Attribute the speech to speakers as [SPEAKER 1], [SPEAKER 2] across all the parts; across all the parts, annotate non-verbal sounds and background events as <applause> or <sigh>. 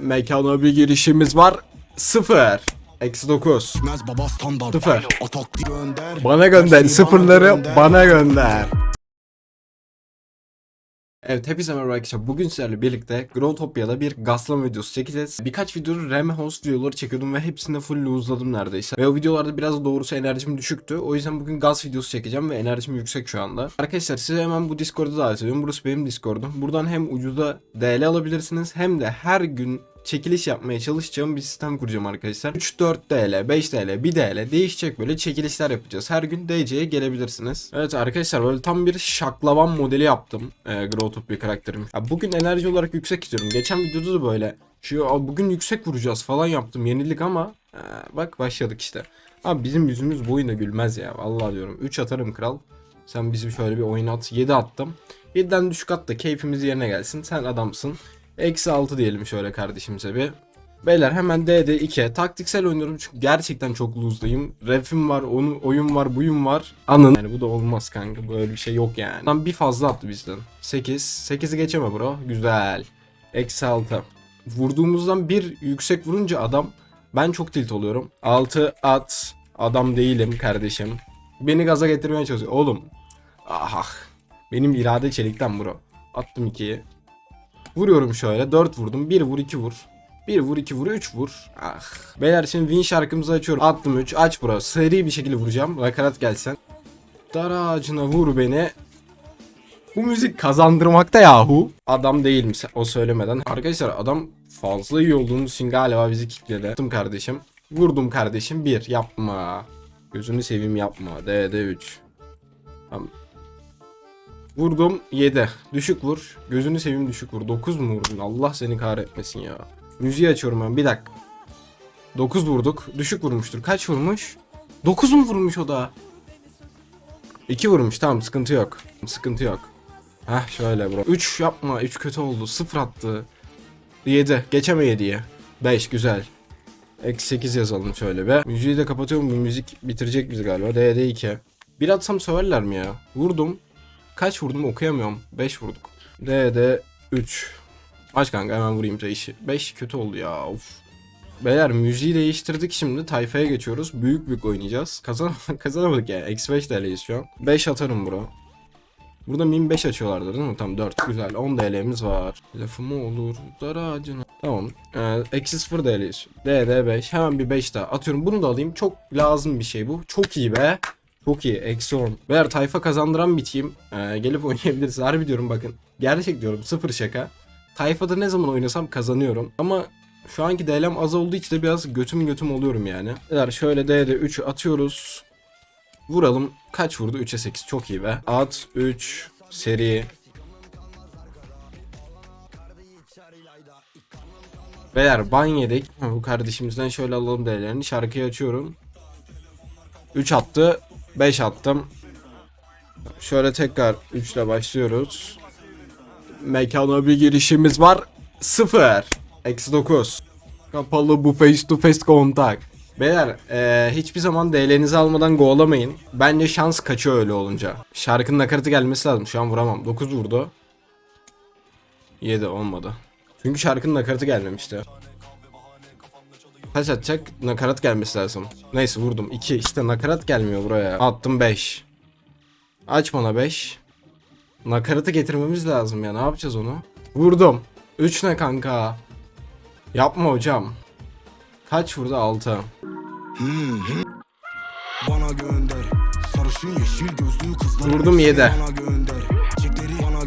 [SPEAKER 1] Mekana bir girişimiz var. Sıfır. Eksi 9.
[SPEAKER 2] Mez baba standart
[SPEAKER 1] Sıfır. Bana gönder. Sıfırları bana gönder. Evet hepinize merhaba arkadaşlar. Bugün sizlerle birlikte Growtopia'da bir gaslama videosu çekeceğiz. Birkaç videodur RAM host videoları çekiyordum ve hepsinde full lose'ladım neredeyse. Ve o videolarda biraz doğrusu enerjim düşüktü. O yüzden bugün gaz videosu çekeceğim ve enerjim yüksek şu anda. Arkadaşlar size hemen bu Discord'a davet ediyorum. Burası benim Discord'um. Buradan hem ucuza DL alabilirsiniz hem de her gün çekiliş yapmaya çalışacağım bir sistem kuracağım arkadaşlar. 3-4 TL, 5 TL, 1 TL değişecek böyle çekilişler yapacağız. Her gün DC'ye gelebilirsiniz. Evet arkadaşlar böyle tam bir şaklavan modeli yaptım. E, Growtopia karakterim. Ya bugün enerji olarak yüksek istiyorum. Geçen videoda da böyle şu "Aa, bugün yüksek vuracağız falan yaptım. Yenilik ama e, bak başladık işte. Abi bizim yüzümüz bu oyuna gülmez ya. Vallahi diyorum. 3 atarım kral. Sen bizim şöyle bir oyun at. 7 attım. 7'den düşük at da keyfimiz yerine gelsin. Sen adamsın. Eksi 6 diyelim şöyle kardeşimize bir. Beyler hemen DD 2. Taktiksel oynuyorum çünkü gerçekten çok lose'dayım. Ref'im var, onun oyun var, buyum var. Anın. Yani bu da olmaz kanka. Böyle bir şey yok yani. Lan bir fazla attı bizden. 8. 8'i geçeme bro. Güzel. Eksi 6. Vurduğumuzdan bir yüksek vurunca adam ben çok tilt oluyorum. 6 at. Adam değilim kardeşim. Beni gaza getirmeye çalışıyor. Oğlum. Ah. Benim irade çelikten bro. Attım 2'yi. Vuruyorum şöyle. 4 vurdum. 1 vur 2 vur. 1 vur 2 vur 3 vur. Ah. Beyler şimdi win şarkımızı açıyorum. Attım 3. Aç bro. Seri bir şekilde vuracağım. Nakarat gelsen. Dar ağacına vur beni. Bu müzik kazandırmakta yahu. Adam değil mi o söylemeden. Arkadaşlar adam fazla iyi olduğumuz için galiba bizi kickledi. Attım kardeşim. Vurdum kardeşim. 1 yapma. Gözünü seveyim yapma. DD 3. Tamam. Vurdum 7. Düşük vur. Gözünü seveyim düşük vur. 9 mu vurdun? Allah seni kahretmesin ya. Müziği açıyorum ben bir dakika. 9 vurduk. Düşük vurmuştur. Kaç vurmuş? 9 mu vurmuş o da? 2 vurmuş tamam sıkıntı yok. Sıkıntı yok. Heh şöyle bro. 3 yapma 3 kötü oldu. 0 attı. 7. Geçeme 7'ye. 5 güzel. Eksi 8 yazalım şöyle be. Müziği de kapatıyorum. Bu müzik bitirecek bizi galiba. DD 2. Bir atsam söverler mi ya? Vurdum. Kaç vurdum okuyamıyorum. 5 vurduk. DD 3. Aç kanka hemen vurayım işi. 5 kötü oldu ya of. Beyler müziği değiştirdik şimdi tayfaya geçiyoruz. Büyük büyük oynayacağız. Kazan <laughs> kazanamadık ya. Eksi 5 TL'yiz şu an. 5 atarım bro. Burada min 5 açıyorlardı değil mi? Tamam 4 güzel 10 DL'miz var. Lafımı olur dar ağacına. Tamam. Ee, eksi 0 DL'yiz. DD 5 hemen bir 5 daha atıyorum. Bunu da alayım. Çok lazım bir şey bu. Çok iyi be. Çok iyi. 10. Beyler tayfa kazandıran bir team. Ee, gelip <laughs> oynayabiliriz. Harbi diyorum bakın. Gerçek diyorum. Sıfır şaka. Tayfada ne zaman oynasam kazanıyorum. Ama şu anki DL'm az olduğu için de biraz götüm götüm oluyorum yani. Beyler şöyle D'de 3 atıyoruz. Vuralım. Kaç vurdu? 3'e 8. Çok iyi be. At 3 seri. Beyler ban yedik. <laughs> Bu kardeşimizden şöyle alalım değerlerini. Şarkıyı açıyorum. 3 attı. 5 attım. Şöyle tekrar 3 ile başlıyoruz. Mekana bir girişimiz var. 0. Eksi 9. Kapalı bu face to face kontak. Beyler eee, hiçbir zaman DL'nizi almadan go'lamayın. Bence şans kaçıyor öyle olunca. Şarkının nakaratı gelmesi lazım. Şu an vuramam. 9 vurdu. 7 olmadı. Çünkü şarkının nakaratı gelmemişti. Taş atacak nakarat gelmesi lazım. Neyse vurdum. 2 işte nakarat gelmiyor buraya. Attım 5. Aç bana 5. Nakaratı getirmemiz lazım ya. Ne yapacağız onu? Vurdum. 3 ne kanka? Yapma hocam. Kaç vurdu? 6. Vurdum
[SPEAKER 2] 7.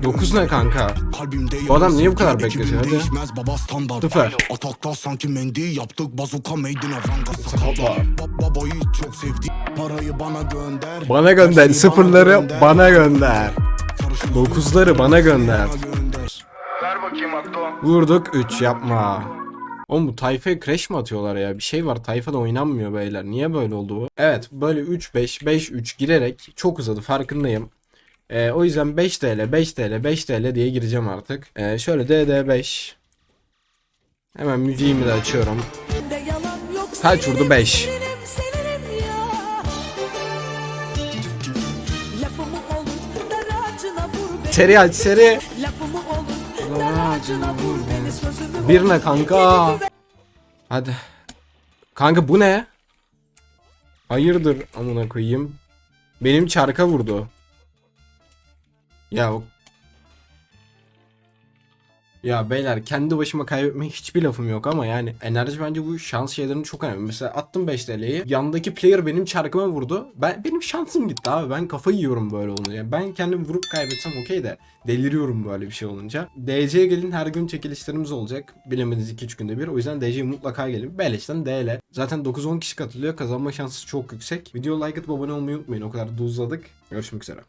[SPEAKER 1] 9 ne kanka?
[SPEAKER 2] Kalbimde
[SPEAKER 1] Bu adam niye bu kadar bekletiyor? Hadi.
[SPEAKER 2] değişmez baba standart
[SPEAKER 1] Sıfır.
[SPEAKER 2] Atakta sanki mendi yaptık bazuka made in Avanga sakata Ba- Babayı çok sevdi Parayı bana gönder
[SPEAKER 1] Bana gönder. Sıfırları bana gönder. Dokuzları bana gönder. Vurduk 3 yapma. Oğlum bu tayfaya crash mi atıyorlar ya? Bir şey var tayfada oynanmıyor beyler. Niye böyle oldu bu? Evet böyle 3-5 5-3 girerek çok uzadı farkındayım. Ee, o yüzden 5 TL 5 TL 5 TL diye gireceğim artık. Ee, şöyle DD5. Hemen müziğimi de açıyorum. Kaç vurdu? 5. Seri aç seri.
[SPEAKER 3] Lafımı olur, dar ağacına vur beni
[SPEAKER 1] Bir ne kanka? Hadi. Kanka bu ne? Hayırdır amına koyayım. Benim çarka vurdu. Ya o- ya beyler kendi başıma kaybetmeye hiçbir lafım yok ama yani enerji bence bu şans şeylerin çok önemli. Mesela attım 5 TL'yi. Yandaki player benim çarkıma vurdu. Ben benim şansım gitti abi. Ben kafayı yiyorum böyle olunca. Yani ben kendim vurup kaybetsem okey de deliriyorum böyle bir şey olunca. DC'ye gelin her gün çekilişlerimiz olacak. Bilemediniz 2-3 günde bir. O yüzden DC'ye mutlaka gelin. Beleşten DL. Zaten 9-10 kişi katılıyor. Kazanma şansı çok yüksek. Video like atıp abone olmayı unutmayın. O kadar da uzadık. Görüşmek üzere.